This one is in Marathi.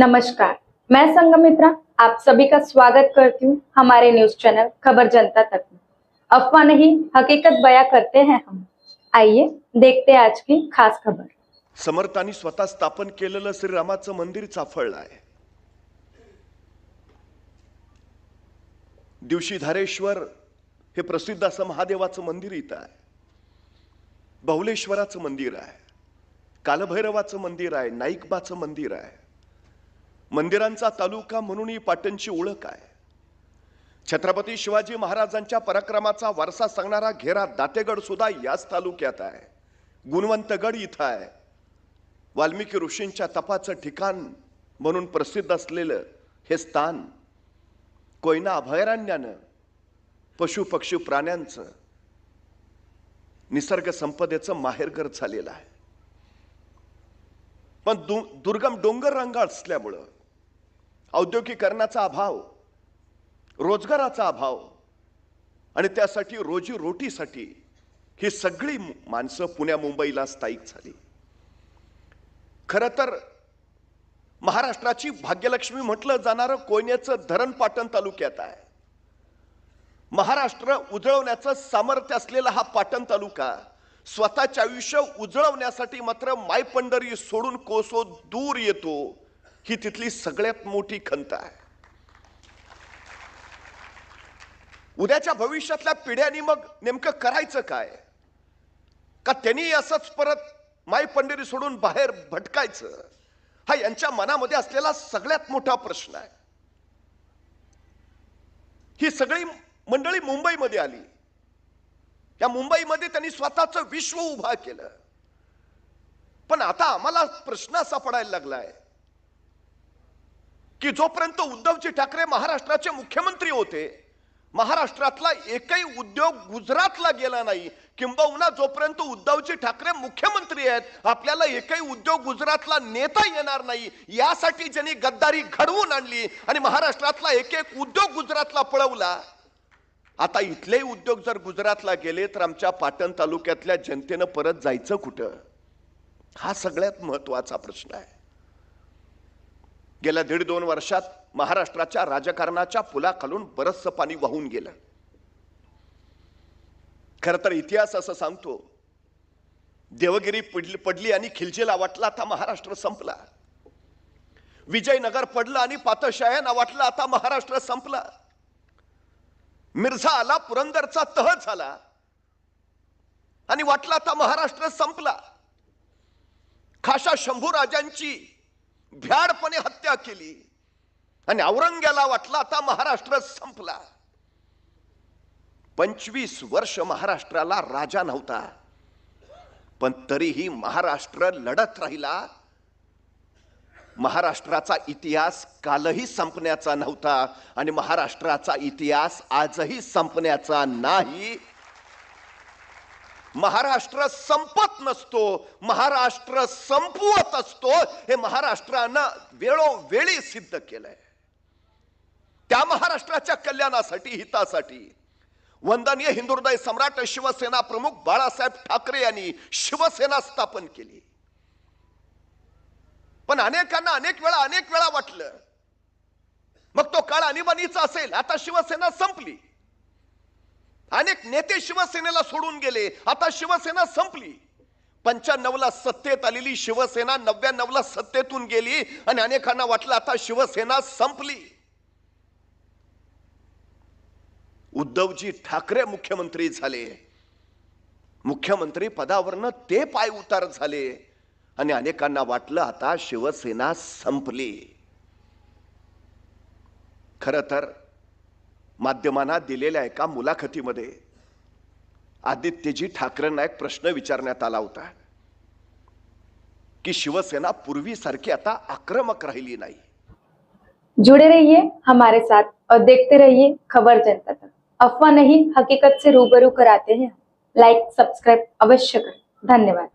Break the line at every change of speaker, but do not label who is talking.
नमस्कार मैं संगमित्रा आप सभी का स्वागत करती हूँ हमारे न्यूज चैनल खबर जनता तक में। अफवाह नहीं हकीकत बयां करते हैं हम। आइए देखते हैं आज की खास खबर।
समर्थांनी स्वतः स्थापन केलेलं श्रीरामाचं मंदिर चाफळलं आहे. दिवशीधारेश्वर हे प्रसिद्ध असं महादेवाचं मंदिर इथं आहे. बहुलेश्वराचं मंदिर आहे. कालभैरवाचं मंदिर आहे. नाईकबाचं मंदिर आहे. मंदिरांचा तालुका म्हणूनही पाटणची ओळख आहे. छत्रपती शिवाजी महाराजांच्या पराक्रमाचा वारसा सांगणारा घेरा दातेगड सुद्धा याच तालुक्यात आहे. गुणवंतगड इथं आहे. वाल्मिकी ऋषींच्या तपाचं ठिकाण म्हणून प्रसिद्ध असलेलं हे स्थान कोयना अभयारण्यानं पशु पक्षी प्राण्यांचं निसर्ग संपदेचं माहेरघर झालेलं आहे. पण दु दुर्गम डोंगर रंगाळ असल्यामुळं औद्योगिकरणाचा अभाव रोजगाराचा अभाव आणि त्यासाठी रोजी रोटीसाठी ही सगळी माणसं पुण्या मुंबईला स्थायिक झाली. खरं तर महाराष्ट्राची भाग्यलक्ष्मी म्हटलं जाणारं कोयनेचं धरण पाटण तालुक्यात आहे. महाराष्ट्र उजळवण्याचं सामर्थ्य असलेला हा पाटण तालुका स्वतःचे आयुष्य उजळवण्यासाठी मात्र मायपंढरी सोडून कोसो दूर येतो ही तिथली सगळ्यात मोठी खंत आहे. उद्याच्या भविष्यातल्या पिढ्यांनी मग नेमकं करायचं काय? का त्यांनी असंच परत माय पंढरी सोडून बाहेर भटकायचं? हा यांच्या मनामध्ये असलेला सगळ्यात मोठा प्रश्न आहे. ही सगळी मंडळी मुंबईमध्ये आली. या मुंबईमध्ये त्यांनी स्वतःचं विश्व उभा केलं. पण आता आम्हाला प्रश्न असा पडायला लागलाय की जोपर्यंत उद्धवजी ठाकरे महाराष्ट्राचे मुख्यमंत्री होते महाराष्ट्रातला एकही उद्योग गुजरातला गेला नाही किंबहुना जोपर्यंत उद्धवजी ठाकरे मुख्यमंत्री आहेत आपल्याला एकही उद्योग गुजरातला नेता येणार नाही यासाठी ज्यांनी गद्दारी घडवून आणली आणि महाराष्ट्रातला एक एक उद्योग गुजरातला पळवला. आता इथलेही उद्योग जर गुजरातला गेले तर आमच्या पाटण तालुक्यातल्या जनतेनं परत जायचं कुठं? हा सगळ्यात महत्त्वाचा प्रश्न आहे. गेल्या दीड दोन वर्षात महाराष्ट्राच्या राजकारणाच्या पुलाखालून बरचसं पाणी वाहून गेलं. खर तर इतिहास असं सांगतो देवगिरी पडली पडली आणि खिलजीला वाटला आता महाराष्ट्र संपला. विजयनगर पडलं आणि पातशाह्यांना वाटलं आता महाराष्ट्र संपला. मिर्झा आला पुरंदरचा तह झाला आणि वाटला आता महाराष्ट्र संपला. खाशा शंभू राजांची भ्याडपणे हत्या केली. आणि औरंग्याला वाटला आता महाराष्ट्र संपला. पंचवीस वर्ष महाराष्ट्राला राजा नव्हता. पण तरीही महाराष्ट्र लढत राहिला. महाराष्ट्राचा इतिहास कालही संपण्याचा नव्हता. आणि महाराष्ट्राचा इतिहास आजही संपण्याचा नाही. महाराष्ट्र संपत नसतो महाराष्ट्र संपवत असतो हे महाराष्ट्रानं वेळोवेळी सिद्ध केलंय. त्या महाराष्ट्राच्या कल्याणासाठी हितासाठी वंदनीय हिंदुहृदय सम्राट शिवसेना प्रमुख बाळासाहेब ठाकरे यांनी शिवसेना स्थापन केली. पण अनेकांना अनेक वेळा अनेक वेळा वाटलं मग तो काळ आणीबाणीचा असेल आता शिवसेना संपली. अनेक नेते शिवसेनेला सोडून गेले. आता शिवसेना संपली. पंच्याण्णवला सत्तेत आलेली शिवसेना नव्याण्णवला सत्तेतून गेली आणि अनेकांना वाटलं आता शिवसेना संपली. उद्धवजी ठाकरे मुख्यमंत्री झाले. मुख्यमंत्री पदावरनं ते पाय उतार झाले आणि अनेकांना वाटलं आता शिवसेना संपली. खर तर माध्यमांना दिलेल्या एका मुलाखतीमध्ये आदित्यजी ठाकरेंना एक प्रश्न विचारण्यात आला होता की शिवसेना पूर्वीसारखी आता आक्रमक राहिली नाही.
जुड़े रहिए हमारे साथ और देखते रहिए खबर जनता तक. अफवाह नहीं हकीकत से रूबरू कराते हैं लाइक सब्सक्राइब अवश्य करें. धन्यवाद.